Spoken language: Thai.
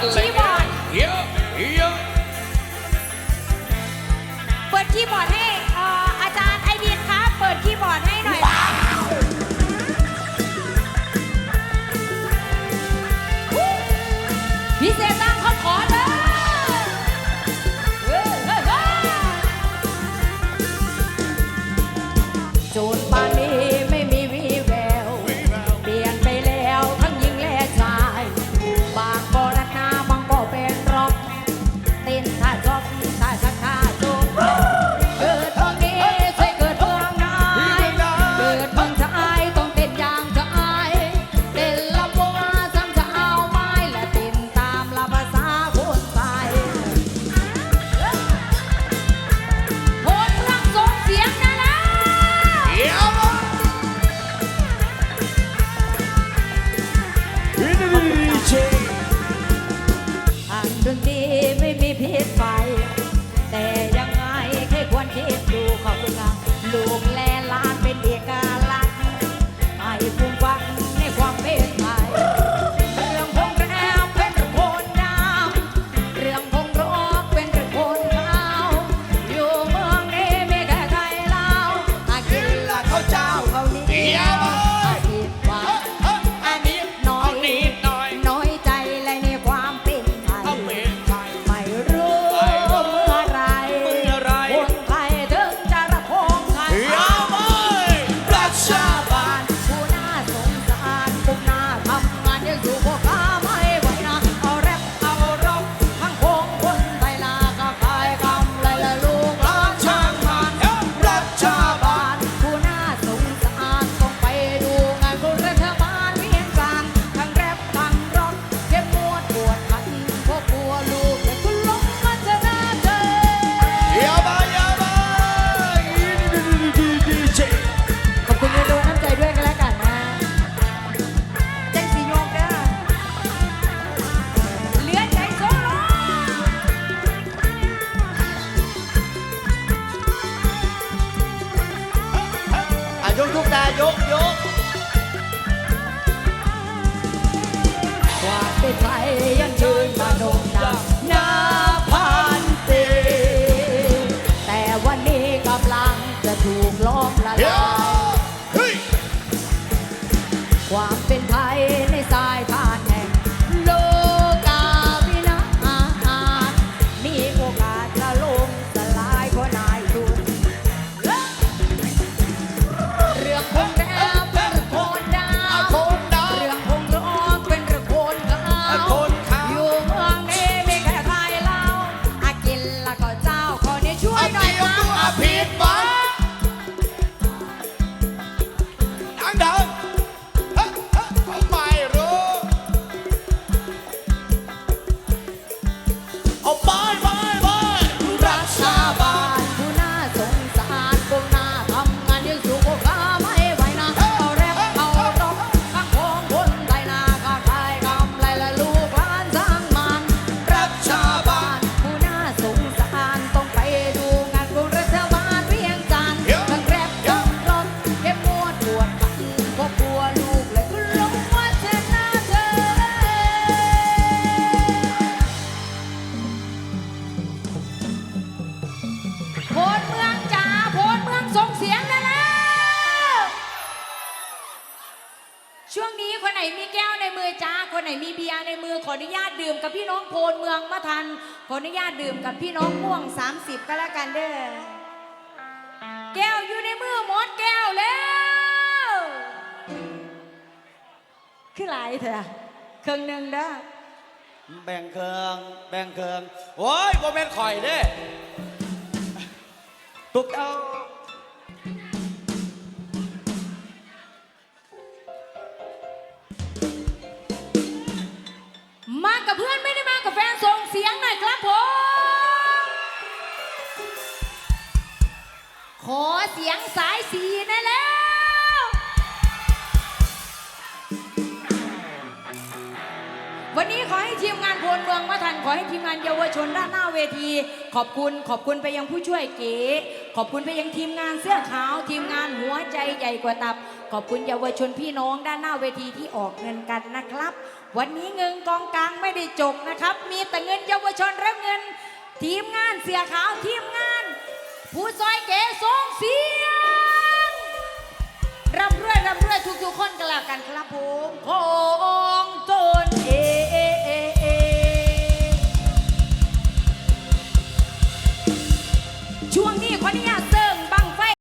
ดคีย์บอร์ดเยอะเยอะเปิดคีย์บอร์ดให้เอาจารย์ไอดีนครัเปิดคีย์บอร์ดให้หน่อยครับพิเศตั้งเขาขอ ยกยกความเป็นไทยยังเชิญมาโดนงดังนาพันตีแต่วันนี้กำลังจะถูกล้อมละลายความเป็นไทย and I ไหนมีเบียร์ในมือขออนุญาตดื่มกับพี่น้องโพนเมืองมาทัน ขออนุญาตดื่มกับพี่น้องม่วง 30 ก็แล้วกันเด้อแก้วอยู่ในมือหมดแก้วแล้วคือหลายเถอะเครื่องหนึ่งเด้อแบ่งเครื่อง แบ่งเครื่องโอ้ยโมเมนต์ข่อยเด้ตุ๊บเอา เสียงสายสีนั่นแล้ว วันนี้ขอให้ทีมงานพลเมืองมาทัน ขอให้ทีมงานเยาวชนด้านหน้าเวที ขอบคุณขอบคุณไปยังผู้ช่วยเก๋ขอบคุณไปยังทีมงานเสื้อขาว ทีมงานหัวใจใหญ่กว่าตับ ขอบคุณเยาวชนพี่น้องด้านหน้าเวทีที่ออกเงินกันนะครับ วันนี้เงินกองกลางไม่ได้จบนะครับ มีแต่เงินเยาวชนและเงิน ทีมงานเสื้อขาวทีมงาน ผู้ซอยเก๋ทรงเสียงร่ำรวยร่ำรวยทุกๆคนกันแล้กันครับผม